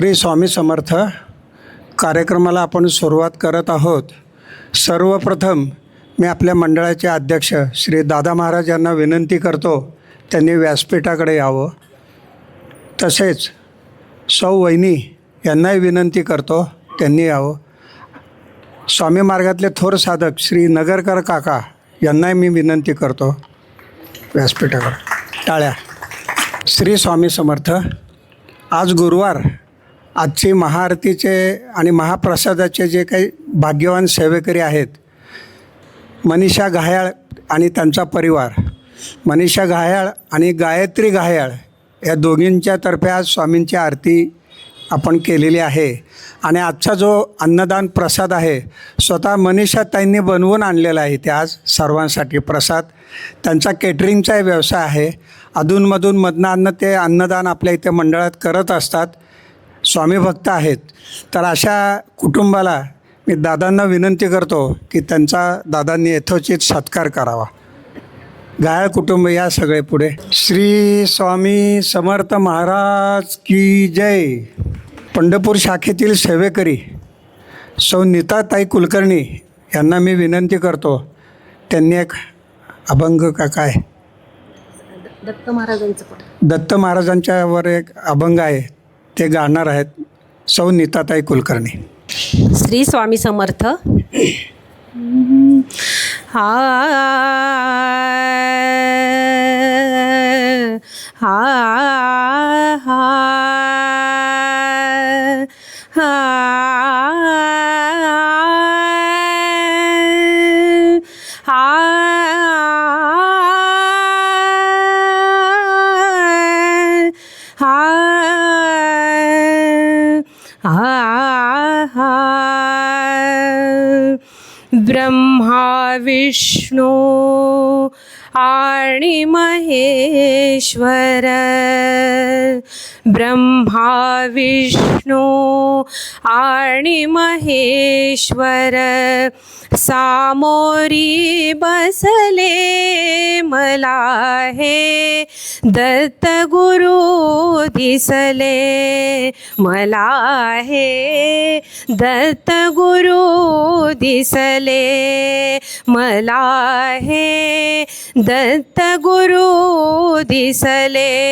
श्री स्वामी समर्थ कार्यक्रमाला आपण सुरुवात करत आहोत. सर्वप्रथम मी आपल्या मंडळाचे अध्यक्ष श्री दादा महाराज यांना विनंती करतो त्यांनी व्यासपीठाकडे यावं. तसेच सौ वहिनी यांनाही विनंती करतो त्यांनी यावं. स्वामी मार्गातले थोर साधक श्री नगरकर काका यांनाही मी विनंती करतो. व्यासपीठाकडे. टाळ्या. श्री स्वामी समर्थ आज गुरुवार आजची महाआरतीचे आणि महाप्रसादाचे जे काही भाग्यवान सेवेकरी आहेत मनीषा घायाळ आणि त्यांचा परिवार मनीषा घायाळ आणि गायत्री घायाळ या दोघींच्या तर्फे आज स्वामींची आरती आपण केलेली आहे. आणि आजचा जो अन्नदान प्रसाद आहे स्वतः मनीषा ताईंनी बनवून आणलेला आहे ते आज सर्वांसाठी प्रसाद. त्यांचा केटरिंगचाही व्यवसाय आहे. अधूनमधून मधनं अन्न ते अन्नदान आपल्या इथे मंडळात करत असतात. स्वामी भक्त आहेत. तर अशा कुटुंबाला मी दादांना विनंती करतो की त्यांचा दादांनी यथोचित सत्कार करावा. गायळ कुटुंब या सगळे पुढे. श्री स्वामी समर्थ महाराज की जय. पंढरपूर शाखेतील सेवेकरी सौ नीताताई कुलकर्णी यांना मी विनंती करतो. त्यांनी एक अभंग का काय? दत्त महाराजांचं दत्त महाराजांच्यावर एक अभंग आहे. ते गाणार आहेत सौ नीताताई कुलकर्णी. श्री स्वामी समर्थ. हा महेश्वर सामोरी बसले मला हे. दत्त गुरु दिसले मला हे. दत्त गुरु दिसले मला हे. दत्त गुरु दिसले.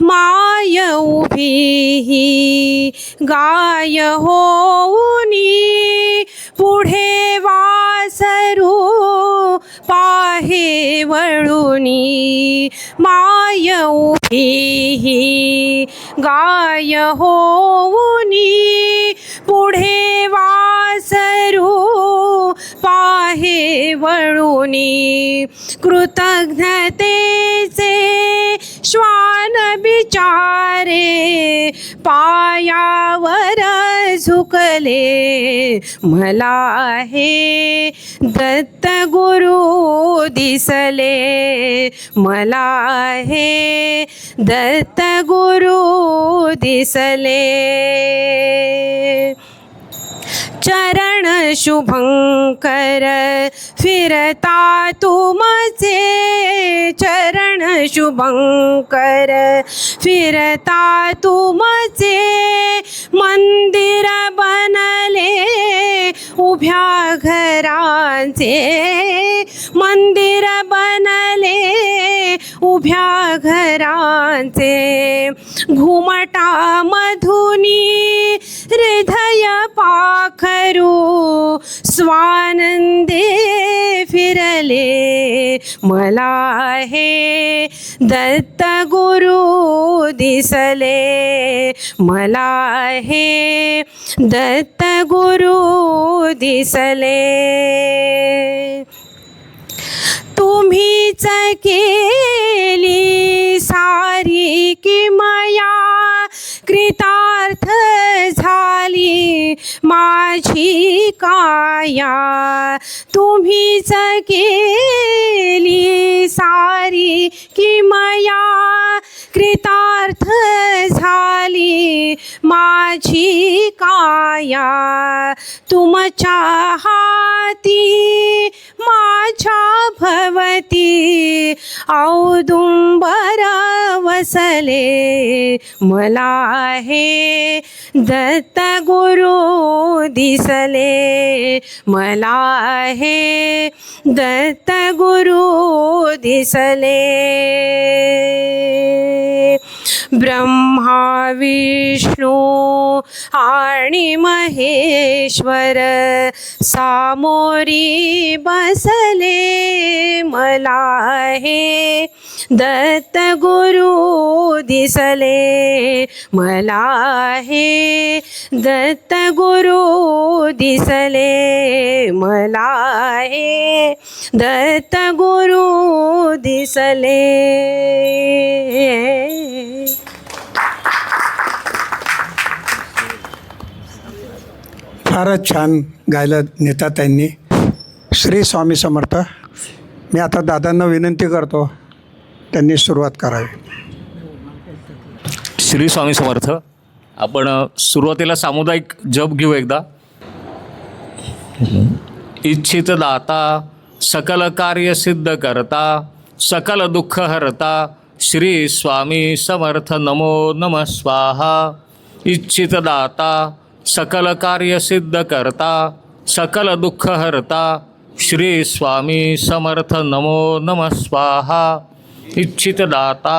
माय उभी गाय होऊनी पुढे वासरू पाहे वळुनी. माय उभी गाय होऊनी पुढे वासरू पाहे वळुनी. कृतज्ञतेचे श्वान बिचारे पायावर झुकले. मला हे दत्त गुरु दिसले. मला हे दत्त गुरु दिसले. चरण शुभंकर फिरता तुमचे चरण शुभंकर फिरता तुमचे मंदिर बनले उभ्या घरांचे मंदिर बनले उभ्या घरांचे घुमटा मधुनी हृदय करू स्वानंदे फिरले मला हे दत्त गुरु दिसले मला हे दत्त गुरु दिसले तुम्हीच केली सारी किमया कृतार्थ झाली माझी काया. तुम्हीच केली सारी किमया कृतार्थ झाली माझी काया. तुमच्या हाती माझ्या भवती. औदुंबरा वसले. मला हे दत्त गुरु दिसले. मला हे दत्त गुरु दिसले. ब्रह्मा विष्णू आणि महेश्वर सामोरी बसले. मला हे दत्त गुरु दिसले. मला हे दत्त गुरु दिसले. मला हे दत्त गुरु दिसले. फारच छान गायलं नेताताईंनी श्री स्वामी समर्थ मी आता दादांना विनंती करतो त्यांनी सुरुवात करावी. श्री स्वामी समर्थ. आपण सुरुवातीला सामुदायिक जप घेऊ एकदा. इच्छित दाता सकल कार्य सिद्ध करता सकल दुःख हरता श्री स्वामी समर्थ नमो नम स्वाहा. इच्छित दाता सकल कार्य सिद्ध करता सकल दुःख हरता श्री स्वामी समर्थ नमो नम स्वाहा. इच्छित दाता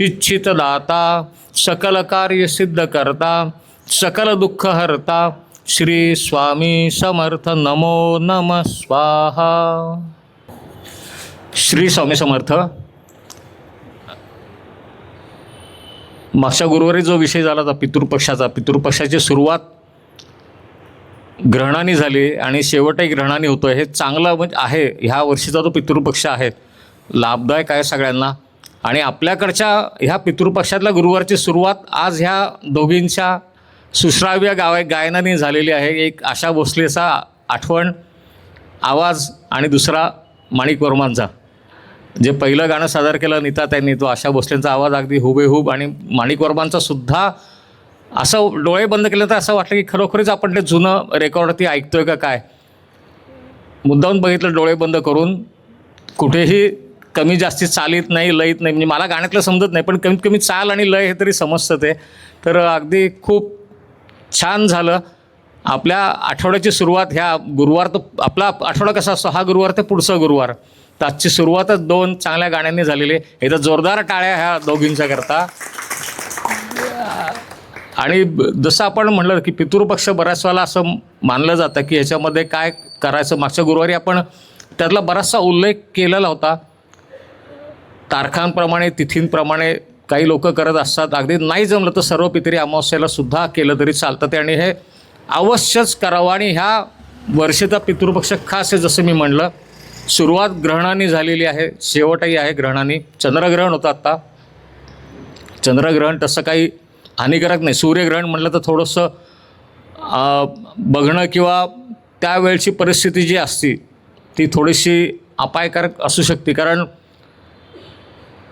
इच्छित दाता सकल कार्य सिद्ध करता सकल दुःख हरता श्री स्वामी समर्थ नमो नम स्वाहा। श्री स्वामी समर्थ मागच्या गुरुवारी जो विषय झाला होता पितृपक्षाचा पितृपक्षाची सुरुवात ग्रहणाने झाली आणि शेवटही ग्रहणाने होतो हे चांगलं म्हणजे आहे ह्या वर्षीचा जो पितृपक्ष आहे लाभदायक आहे सगळ्यांना. आणि आपल्याकडच्या ह्या पितृपक्षातल्या गुरुवारची सुरुवात आज ह्या दोघींच्या सुश्राव्य गाय गायनाने झालेली आहे. एक आशा भोसलेचा आठवण आवाज आणि दुसरा माणिक वर्मांचा. जे पहिलं गाणं सादर केलं नीता त्यांनी तो आशा भोसलेंचा आवाज अगदी हुबेहूब आणि माणिक वर्मांचा सुद्धा असं डोळे बंद केले तर असं वाटलं की खरोखरच आपण ते जुनं रेकॉर्ड ती ऐकतोय का काय? मुद्दाहून बघितलं डोळे बंद करून कुठेही कमी जास्ती चालीत नाही लयत नाही म्हणजे मला गाण्यातलं समजत नाही पण कमीत कमी चाल आणि लय हे तरी समजतं ते. तर अगदी खूप छान झालं. आपल्या आठवड्याची सुरुवात ह्या गुरुवार तर आपला आठवडा कसा असतो? हा गुरुवार ते पुढचा गुरुवार. तर आजची सुरुवातच दोन चांगल्या गाण्यांनी झालेली आहे. तर जोरदार टाळ्या ह्या दोघींच्या करता. आणि जसं आपण म्हणलं की पितृपक्ष बऱ्याच वेळेला असं मानलं जातं की ह्याच्यामध्ये काय करायचं? मागच्या गुरुवारी आपण त्यातला बराचसा उल्लेख केलेला होता. तारखांप्रमाणे तिथींप्रमाणे काही लोक करत असतात. अगदी नाही जमलं तर सर्व पितरी अमावस्याला सुद्धा केलं तरी चालतं. ते आणि हे अवश्यच करावं. आणि ह्या वर्षाचा पितृपक्ष खास आहे जसं मी म्हणलं सुरुवात ग्रहणाने झालेली आहे शेवटही आहे ग्रहणाने. चंद्रग्रहण होतं आत्ता. चंद्रग्रहण तसं काही हानिकारक नाही. सूर्यग्रहण म्हटलं तर थोडंसं बघणं किंवा त्यावेळची परिस्थिती जी असती ती थोडीशी अपायकारक असू शकते. कारण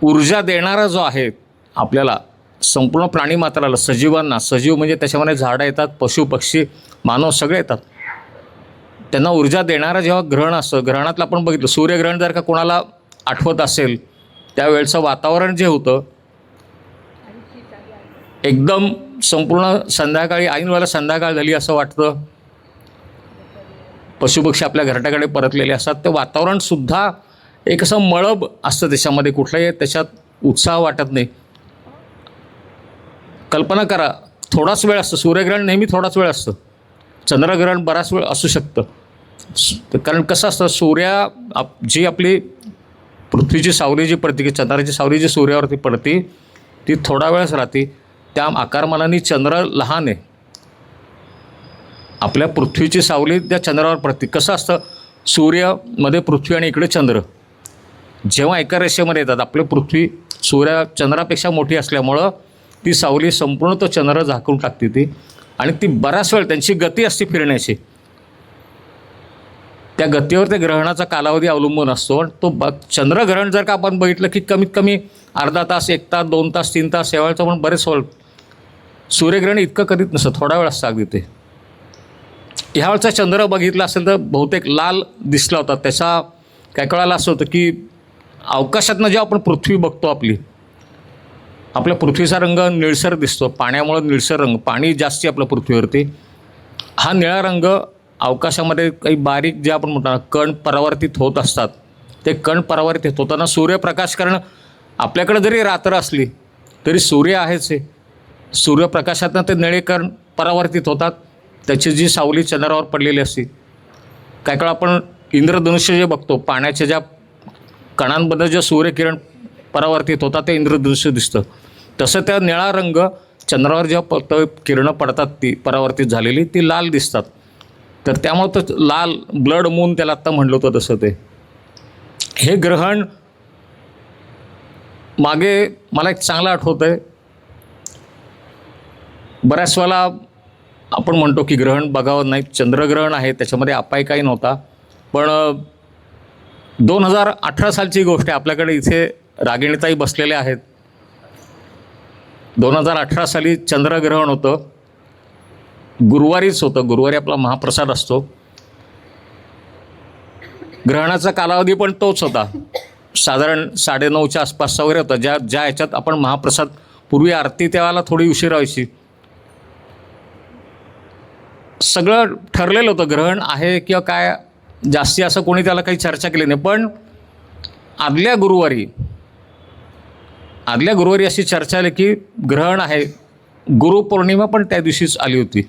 ऊर्जा देणारा जो आहे आपल्याला संपूर्ण प्राणीमात्राला सजीवांना सजीव म्हणजे त्याच्यामध्ये झाडं येतात पशु पक्षी मानव सगळे येतात. त्यांना ऊर्जा देणारं जेव्हा ग्रहण असतं ग्रहणातलं आपण बघितलं सूर्यग्रहण जर का कोणाला आठवत असेल त्यावेळचं वातावरण जे होतं एकदम संपूर्ण संध्याकाळी ऐनवेळेला संध्याकाळ झाली असं वाटतं. पशुपक्षी आपल्या घरट्याकडे परतलेले असतात. ते वातावरणसुद्धा एक असं मळब असतं त्याच्यामध्ये कुठलाही त्याच्यात उत्साह वाटत नाही. कल्पना करा थोडाच वेळ असतं. सूर्यग्रहण नेहमी थोडाच वेळ असतं. चंद्रग्रहण बराच वेळ असू शकतं. कारण कसं असतं सूर्या आप जी आपली पृथ्वीची सावली जी पडते की चंद्राची सावली जी सूर्यावरती पडते ती थोडा वेळच राहते. त्या आकारमानाने चंद्र लहान आहे. आपल्या पृथ्वीची सावली त्या चंद्रावर पडते. कसं असतं सूर्यामध्ये पृथ्वी आणि इकडे चंद्र. जेव्हा एका रेषेमध्ये येतात आपली पृथ्वी सूर्या चंद्रापेक्षा मोठी असल्यामुळं ती सावली संपूर्ण तो चंद्र झाकून टाकते ती. आणि ती बराच वेळ त्यांची गती असते फिरण्याची. त्या गतीवर त्या ग्रहणाचा कालावधी अवलंबून असतो आणि तो ब चंद्रग्रहण जर का आपण बघितलं की कमीत कमी अर्धा तास एक तास दोन तास तीन तास यावेळचं पण बरेच वेळ सूर्यग्रहण इतकं कधीच नसतं थोडा वेळ असतं अगदी ते. ह्यावेळचा चंद्र बघितला असेल तर बहुतेक लाल दिसला होता. त्याचा काय कळाला असं होतं की अवकाशातनं जेव्हा आपण पृथ्वी बघतो आपली आपल्या पृथ्वीचा रंग निळसर दिसतो पाण्यामुळं निळसर रंग पाणी जास्ती आपल्या पृथ्वीवरती हा निळा रंग अवकाशामध्ये काही बारीक जे आपण म्हणतो कण परावर्तित होत असतात. ते कण परावर्तित होताना सूर्यप्रकाश कारण आपल्याकडे जरी रात्र असली तरी सूर्य आहेच आहे सूर्यप्रकाशातनं ते निळे कण परावर्तित होतात. त्याची जी सावली चंद्रावर पडलेली असते काय काळ आपण इंद्रधनुष्य जे बघतो पाण्याच्या ज्या कणांबद्दल जे सूर्यकिरण परावर्तित होतात ते इंद्रदृश्य दिसतं. तसं त्या निळा रंग चंद्रावर जेव्हा प किरणं पडतात ती परावर्तित झालेली ती लाल दिसतात. तर त्यामुळं तर लाल ब्लड मून त्याला आत्ता म्हणलं होतं तसं ते. हे ग्रहण मागे मला एक चांगलं आठवतं आहे बऱ्याच वेळेला आपण म्हणतो की ग्रहण बघावं नाही चंद्रग्रहण आहे त्याच्यामध्ये अपाय काही नव्हता. पण दोन हजार अठरा सालची गोष्ट आहे. आपल्याकडे इथे रागिणीताई बसलेल्या आहेत. दोन हजार अठरा साली चंद्रग्रहण होतं. गुरुवारीच होतं. गुरुवारी आपला महाप्रसाद असतो. ग्रहणाचा कालावधी पण तोच होता. साधारण साडेनऊच्या आसपासचा वगैरे होता. ज्या ज्या ह्याच्यात आपण महाप्रसाद पूर्वी आरती त्यावेळेला थोडी उशीर व्हायची. सगळं ठरलेलं होतं. ग्रहण आहे किंवा काय जास्ती असं कोणी त्याला काही चर्चा केली नाही. पण आदल्या गुरुवारी आदल्या गुरुवारी अशी चर्चा आली की ग्रहण आहे. गुरुपौर्णिमा पण त्या दिवशीच आली होती.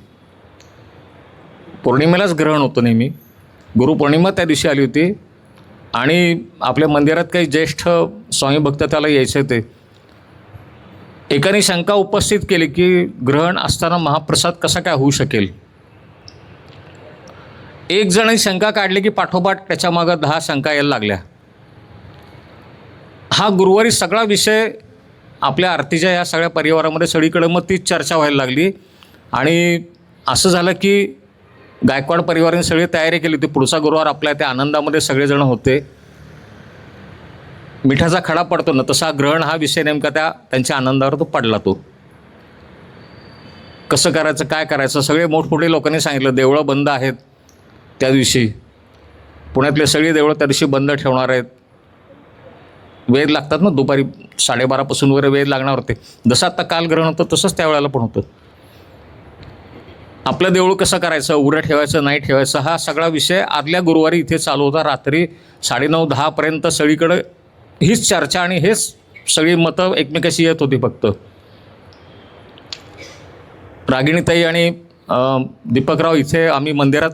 पौर्णिमेलाच ग्रहण होतं नेहमी. गुरुपौर्णिमा त्या दिवशी आली होती. आणि आपल्या मंदिरात काही ज्येष्ठ स्वामी भक्त त्याला यायचे ते एकाने शंका उपस्थित केली की ग्रहण असताना महाप्रसाद कसा काय होऊ शकेल? एक जण शंका काढली की पाठोपाठ त्याच्यामागं दहा शंका यायला लागल्या. हा गुरुवारी सगळा विषय आपल्या आरतीच्या या सगळ्या परिवारामध्ये सगळीकडे मग तीच चर्चा व्हायला लागली. आणि असं झालं की गायकवाड परिवाराने सगळी तयारी केली होती. पुढचा गुरुवार आपल्या त्या आनंदामध्ये सगळेजण होते. मिठाचा खडा पडतो ना तसा ग्रहण हा विषय नेमका त्या त्यांच्या आनंदावर तो पडला तो. कसं करायचं काय करायचं सगळे मोठमोठे लोकांनी सांगितलं देवळं बंद आहेत. त्या दिवशी पुण्यातले सगळी देवळं त्या दिवशी बंद ठेवणार आहेत. वेध लागतात ना दुपारी साडेबारापासून वगैरे वेध लागणार होते. जसं आता काल ग्रहण होतं तसंच त्यावेळेला पण होतं. आपलं देऊळ कसं करायचं उघडं ठेवायचं नाही ठेवायचं हा सगळा विषय आदल्या गुरुवारी इथे चालू होता. रात्री साडेनऊ दहापर्यंत सगळीकडं हीच चर्चा आणि हेच सगळी मतं एकमेकाशी येत होती फक्त. रागिणीताई आणि दीपकराव इथे आम्ही मंदिरात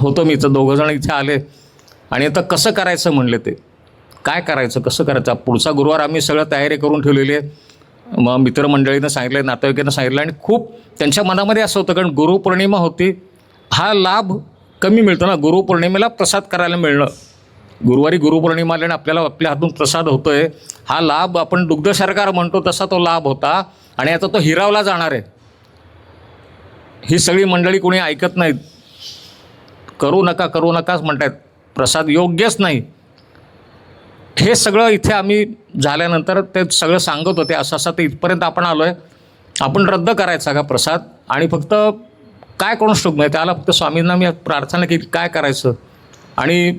होतो मी इथं दोघंजण इथे आले. आणि आता कसं करायचं म्हणले ते? काय करायचं कसं करायचं? पुढचा गुरुवार आम्ही सगळं तयारी करून ठेवलेली आहे. मग मित्रमंडळीनं सांगितलं नातेवाईकांना सांगितलं आणि खूप त्यांच्या मनामध्ये असं होतं कारण गुरुपौर्णिमा होती. हा लाभ कमी मिळतो ना गुरुपौर्णिमेला प्रसाद करायला मिळणं. गुरुवारी गुरुपौर्णिमा आल्याने आपल्याला आपल्या हातून प्रसाद होतो आहे हा लाभ आपण दुग्ध सरकार म्हणतो तसा तो लाभ होता. आणि आता तो हिरावला जाणार आहे. ही सगळी मंडळी कोणी ऐकत नाहीत. करू नका करू नकाच म्हणतायत. प्रसाद योग्यच नाही. हे सगळं इथे आम्ही झाल्यानंतर ते सगळं सांगत होते. असं असं ते इथपर्यंत आपण आलो आहे आपण रद्द करायचा का प्रसाद? आणि फक्त काय करून शोध नाही? त्याला फक्त स्वामींना मी प्रार्थना केली काय करायचं? आणि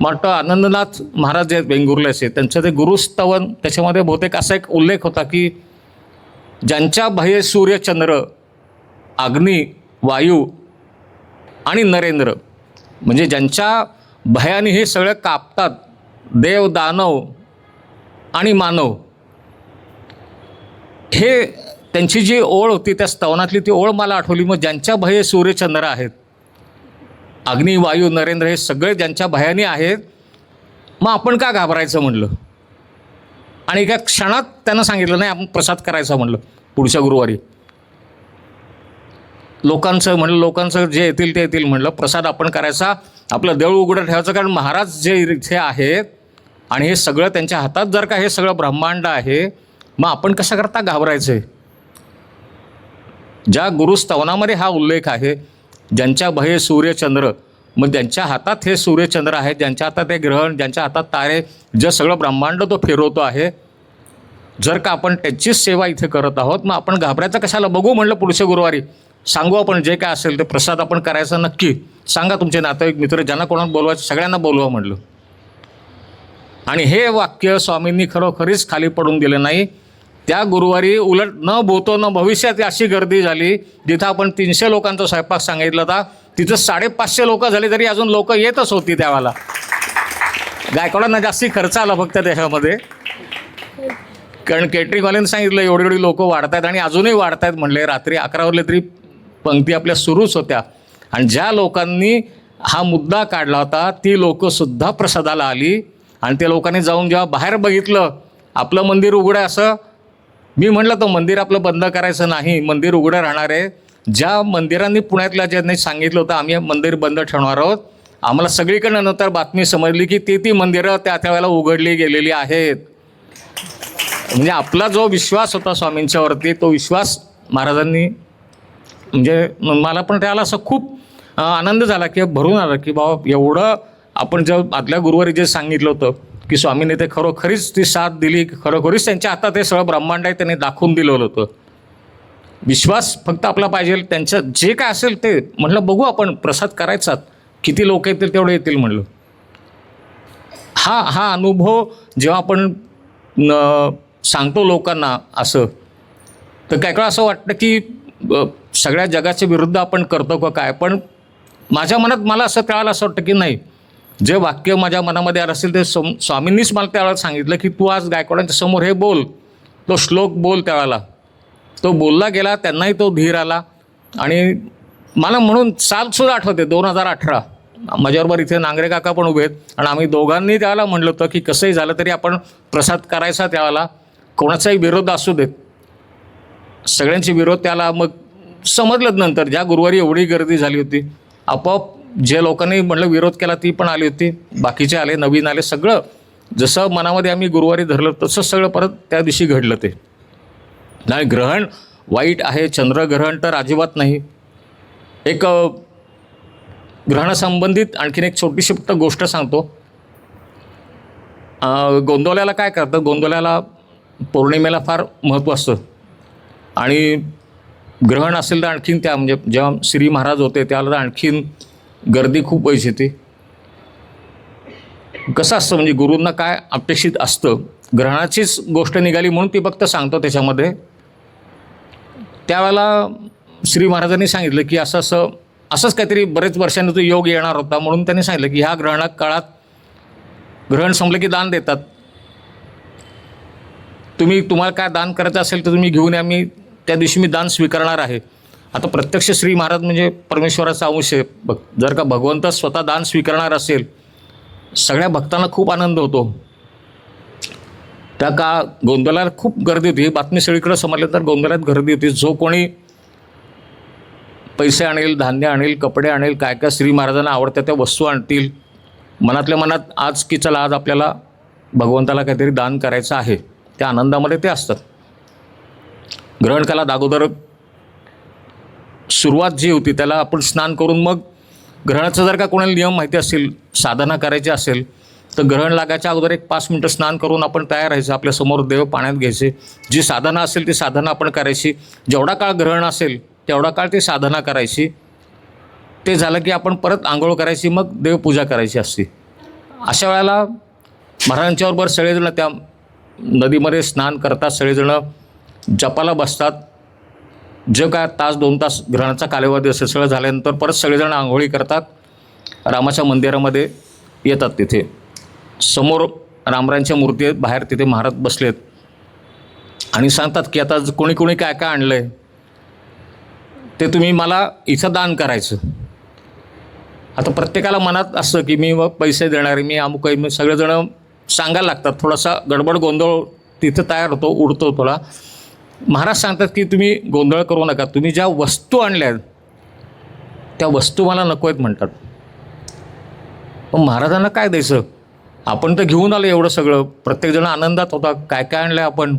वाटतं आनंदनाथ महाराज जे आहेत वेंगुर्ल्याचे त्यांचं ते गुरुस्तवन त्याच्यामध्ये बहुतेक असा एक उल्लेख होता की ज्यांच्या बाह्य सूर्यचंद्र अग्नी वायू आणि नरेंद्र. म्हणजे ज्यांच्या भयाने हे सगळं कापतात देव दानव आणि मानव. हे त्यांची जी ओळ होती त्या स्तवनातली ती ओळ मला आठवली. मग ज्यांच्या भय सूर्यचंद्र आहेत अग्नी वायू नरेंद्र हे सगळे ज्यांच्या भयाने आहेत मग आपण का घाबरायचं म्हणलं? आणि एका क्षणात त्यांना सांगितलं नाही आपण प्रसाद करायचा म्हणलं पुढच्या गुरुवारी. लोकांचं म्हणलं लोकांचं जे येतील ते येतील म्हणलं प्रसाद आपण करायचा. आपलं देऊळ उघडं ठेवायचं कारण महाराज जे इथे आहेत आणि हे सगळं त्यांच्या हातात जर का हे सगळं ब्रह्मांड आहे मग आपण कशा करता घाबरायचं? आहे ज्या गुरुस्तवनामध्ये हा उल्लेख आहे ज्यांच्या भये सूर्यचंद्र मग ज्यांच्या हातात हे सूर्यचंद्र आहेत ज्यांच्या हातात हे ग्रहण ज्यांच्या हातात तारे जे सगळं ब्रह्मांड तो फिरवतो आहे जर का आपण त्याचीच सेवा इथे करत आहोत मग आपण घाबरायचं कशाला? बघू म्हणलं पुढच्या गुरुवारी. सांगू आपण जे काय असेल ते प्रसाद आपण करायचा नक्की. सांगा तुमचे नातेवाईक मित्र ज्यांना कोणाला बोलवायचं सगळ्यांना बोलवा म्हणलं. आणि हे वाक्य स्वामींनी खरोखरीच खाली पडून दिलं नाही. त्या गुरुवारी उलट न बोतो न भविष्यात अशी गर्दी झाली जिथं आपण तीनशे लोकांचा स्वयंपाक सांगितला होता. तिथं साडेपाचशे लोक झाली तरी अजून लोक येतच होती त्यावेळेला गायकवाडांना जास्ती खर्च आला फक्त त्याच्यामध्ये कारण केटरिंगवाल्यांनी सांगितलं एवढी एवढी लोक वाढत आहेत आणि अजूनही वाढत आहेत म्हणले. रात्री अकरा वाजले तरी पंक्ती आपल्या सुरूच होत्या. आणि ज्या लोकांनी हा मुद्दा काढला होता ती लोकंसुद्धा प्रसादाला आली आणि त्या लोकांनी जाऊन जेव्हा बाहेर बघितलं आपलं मंदिर उघडं आहे असं मी म्हटलं तर मंदिर आपलं बंद करायचं नाही मंदिर उघडं राहणार आहे. ज्या मंदिरांनी पुण्यातल्या ज्यांनी सांगितलं होतं आम्ही मंदिर बंद ठेवणार आहोत. आम्हाला सगळीकडनं नंतर बातमी समजली की ती ती मंदिरं त्या त्यावेळेला उघडली गेलेली आहेत. म्हणजे आपला जो विश्वास होता स्वामींच्यावरती तो विश्वास महाराजांनी म्हणजे मला पण त्याला असं खूप आनंद झाला की भरून आला की बाबा एवढं आपण जेव्हा आदल्या गुरुवारी जे सांगितलं होतं की स्वामींनी ते खरोखरीच ती साथ दिली खरोखरीच त्यांच्या हातात हे सगळं ब्रह्मांड आहे त्यांनी दाखवून दिलं होतं. विश्वास फक्त आपला पाहिजे त्यांचं जे काय असेल ते म्हटलं बघू आपण प्रसाद करायचा किती लोक येतील तेवढे येतील म्हणलं. हा हा अनुभव जेव्हा आपण सांगतो लोकांना असं तर काय काय असं वाटतं की सगळ्या जगाच्या विरुद्ध आपण करतो का काय? पण माझ्या मनात मला असं त्यावेळेला असं वाटतं की नाही. जे वाक्य माझ्या मनामध्ये आलं असेल ते सम स्वामींनीच मला त्यावेळेला सांगितलं की तू आज गायकवाडांच्या समोर हे बोल. तो श्लोक बोल त्यावेळेला. तो बोलला गेला त्यांनाही तो धीर आला. आणि मला म्हणून सालसुद्धा आठवते दोन हजार अठरा. माझ्याबरोबर इथे नांगरे काका पण उभे आहेत. आणि आम्ही दोघांनी त्याला म्हणलं होतं की कसंही झालं तरी आपण प्रसाद करायचा त्यावेळेला. कोणाचाही विरोध असू देत. सगळ्यांचे विरोध त्याला मग समजलं नंतर. ज्या गुरुवारी एवढी गर्दी झाली होती आपोआप जे लोकांनी म्हटलं विरोध केला ती पण आली होती. बाकीचे आले नवीन आले सगळं. जसं मनामध्ये आम्ही गुरुवारी धरलं तसं सगळं परत त्या दिवशी घडलं ते. नाही ग्रहण वाईट आहे चंद्रग्रहण तर अजिबात नाही. एक ग्रहणासंबंधित आणखीन एक छोटीशी फक्त गोष्ट सांगतो. गोंदवल्याला काय करतं? गोंदवल्याला पौर्णिमेला फार महत्त्व असतं. आणि ग्रहण असेल तर आणखीन त्या म्हणजे जेव्हा श्री महाराज होते त्याला तर आणखीन गर्दी खूप व्हायची ती कसं असतं म्हणजे गुरूंना काय अपेक्षित असतं? ग्रहणाचीच गोष्ट निघाली म्हणून ती फक्त सांगतो त्याच्यामध्ये. त्यावेळेला श्री महाराजांनी सांगितलं की असं असं असंच काहीतरी बरेच वर्षांनी तो योग येणार होता म्हणून त्यांनी सांगितलं की ह्या ग्रहणा काळात ग्रहण संपलं की दान देतात. तुम्ही तुम्हाला काय दान करायचं असेल तर तुम्ही घेऊन या मी त्या दिवशी मी दान स्वीकारणार आहे. आता प्रत्यक्ष श्री महाराज म्हणजे परमेश्वराचा अंश आहे. बघ जर का भगवंत स्वतः दान स्वीकारणार असेल सगळ्या भक्तांना खूप आनंद होतो. त्या का गोंधळात खूप गर्दी होती. ही बातमी सगळीकडे समजली तर गोंधळात गर्दी होती. जो कोणी पैसे आणेल धान्य आणेल कपडे आणेल काय काय श्री महाराजांना आवडत्या त्या वस्तू आणतील मनातल्या मनात आज की चला आज आपल्याला भगवंताला काहीतरी दान करायचं आहे. त्या आनंदामध्ये ते असतात. ग्रहणकाला अगोदर सुरुवात जी होती त्याला आपण स्नान करून मग ग्रहणाचा जर का कोणाला नियम माहिती असेल साधना करायची असेल तर ग्रहण लागायच्या अगोदर एक पाच मिनटं स्नान करून आपण तयार राहायचं आपल्यासमोर देव पाण्यात घ्यायचे. जी साधना असेल ती साधना आपण करायची. जेवढा काळ ग्रहण असेल तेवढा काळ ती साधना करायची. ते झालं की आपण परत आंघोळ करायची मग देवपूजा करायची असते. अशा वेळेला महाराजांच्याबरोबर सगळेजणं त्या नदीमध्ये स्नान करतात सगळेजणं जपाला बसतात. जे काय तास दोन तास ग्रहणाचा कालावधी असेल सगळं झाल्यानंतर परत सगळेजण आंघोळी करतात. रामाच्या मंदिरामध्ये येतात तिथे. समोर रामरायांच्या मूर्ती आहेत बाहेर तिथे महाराज बसलेत. आणि सांगतात की आता कोणी कोणी काय काय आणलं आहे ते तुम्ही मला इथं दान करायचं. आता प्रत्येकाला मनात असतं की मी पैसे देणारे मी अमुक आहे मी सगळेजणं सांगायला लागतात. थोडासा गडबड गोंधळ तिथं तयार होतो उडतो थोडा. महाराज सांगतात की तुम्ही गोंधळ करू नका. तुम्ही ज्या वस्तू आणल्या आहेत त्या वस्तू मला नको आहेत म्हणतात. मग महाराजांना काय द्यायचं? आपण तर घेऊन आलो एवढं सगळं. प्रत्येकजण आनंदात होता. काय काय आणलं आपण?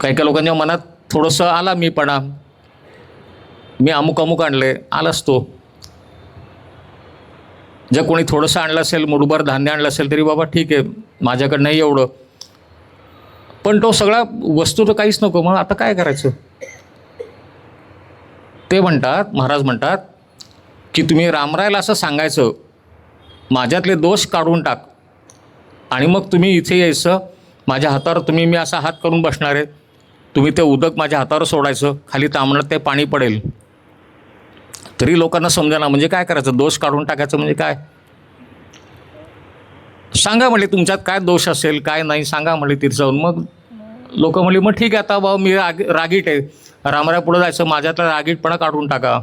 काही काही लोकांच्या मनात थोडंसं आला मीपणा. मी अमुक अमुक आणले आलाच तो. जर कोणी थोडंसं आणलं असेल मुठभर धान्य आणलं असेल तरी बाबा ठीक आहे. माझ्याकडनंही एवढं. पण तो सगळा वस्तू तर काहीच नको. मग आता काय करायचं? ते म्हणतात महाराज म्हणतात की तुम्ही रामरायला असं सांगायचं माझ्यातले दोष काढून टाक. आणि मग तुम्ही इथे यायचं माझ्या हातावर तुम्ही मी असा हात करून बसणार आहे. तुम्ही ते उदक माझ्या हातावर सोडायचं खाली तांबण्यात ते पाणी पडेल. तरी लोकांना समजाना म्हणजे काय करायचं? दोष काढून टाकायचं म्हणजे काय? सांगा म्हणले तुमच्यात काय दोष असेल काय नाही सांगा म्हणले तिथे जाऊन. मग लोक म्हणले मग ठीक आहे आता भाऊ मी राग रागीट आहे. रामराय पुढं जायचं माझ्यातला रागीटपणा काढून टाका.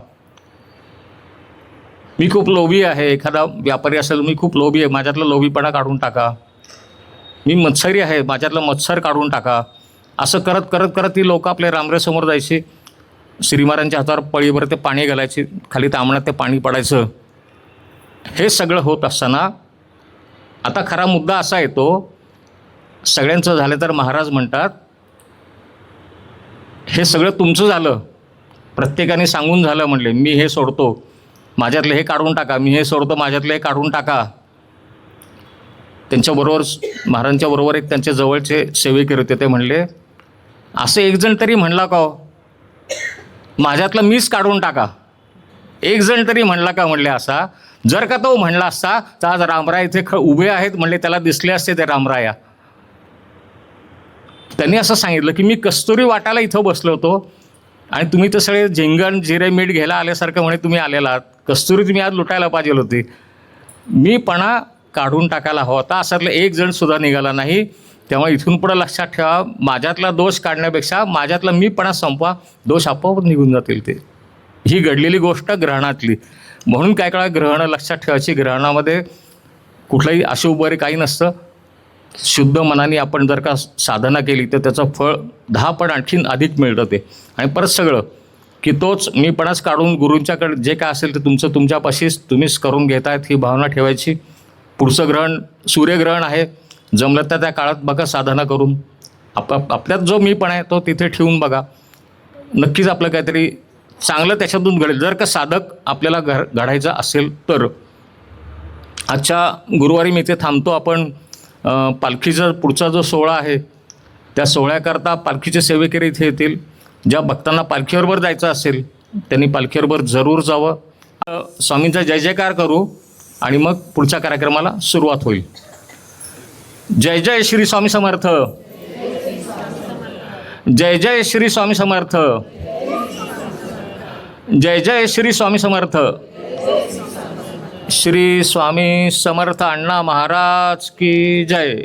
मी खूप लोभी आहे. एखादा व्यापारी असेल मी खूप लोभी आहे. माझ्यातला लोभीपणा काढून टाका. मी मत्सरी आहे माझ्यातलं मत्सर काढून टाका. असं करत करत करत ती लोक आपल्या रामरायसमोर जायची. श्रीमारांच्या हातावर पळीवर ते पाणी घालायचे खाली तांबण्यात ते पाणी पडायचं. हे सगळं होत असताना आता खरा मुद्दा असा येतो. सगळ्यांचं झालं तर महाराज म्हणतात हे सगळं तुमचं झालं. प्रत्येकाने सांगून झालं म्हणले मी हे सोडतो. माझ्यातलं हे काढून टाका मी हे सोडतो माझ्यातलं हे काढून टाका. त्यांच्याबरोबर महाराजांच्या बरोबर एक त्यांच्या जवळचे सेवेकरी होते ते म्हणले असं एक जण तरी म्हणला का हो? माझ्यातलं मीच काढून टाका. एक जण तरी म्हणला का म्हणले असा? जर का तो म्हणला असता तर आज रामराय इथे ख उभे आहेत म्हणले त्याला दिसले असते ते रामराया. त्यांनी असं सांगितलं की मी कस्तुरी वाटायला इथं बसलो होतो आणि तुम्ही तर सगळे झिंगण जिरे मीठ घ्यायला आल्यासारखं म्हणे तुम्ही आलेला आहात. कस्तुरी तुम्ही आज लुटायला पाहिजे होती. मीपणा काढून टाकायला हवा होता. असातलं एक जण सुद्धा निघाला नाही. त्यामुळे इथून पुढं लक्षात ठेवा माझ्यातला दोष काढण्यापेक्षा माझ्यातला मीपणा संपवा. दोष आपोआप निघून जातील ते. ही घडलेली गोष्ट ग्रहणातली. म्हणून काय कळा ग्रहणं लक्षात ठेवायची. ग्रहणामध्ये कुठलंही अशुभ वगैरे काही नसतं. शुद्ध मनाने आपण जर का साधना केली तर त्याचं फळ दहा पण आणखीन अधिक मिळतं. ते आणि परत सगळं की तोच मीपणाच काढून गुरूंच्याकडे जे काय असेल ते तुमचं तुमच्यापाशीच तुम्हीच करून घेतायत ही भावना ठेवायची. पुढचं ग्रहण सूर्यग्रहण आहे. जमलं तर त्या काळात बघा साधना करून. आप आपल्यात जो मीपण आहे तो तिथे ठेवून बघा. नक्कीच आपलं काहीतरी चांगलं त्याच्यातून घडेल. जर का साधक आपल्याला घ घडायचं असेल तर. आजच्या गुरुवारी मी इथे थांबतो आपण. पालखीचा पुढचा जो सोहळा आहे त्या सोहळ्याकरता पालखीचे सेवेकरी इथे येतील. ज्या भक्तांना पालखीबरोबर जायचं असेल त्यांनी पालखीबरोबर जरूर जावं. स्वामींचा जय जयकार करू आणि मग पुढच्या कार्यक्रमाला सुरुवात होईल. जय जय श्री स्वामी समर्थ. जय जय श्री स्वामी समर्थ. जय जय श्री स्वामी समर्थ. श्री स्वामी समर्थ अण्णा महाराज की जय.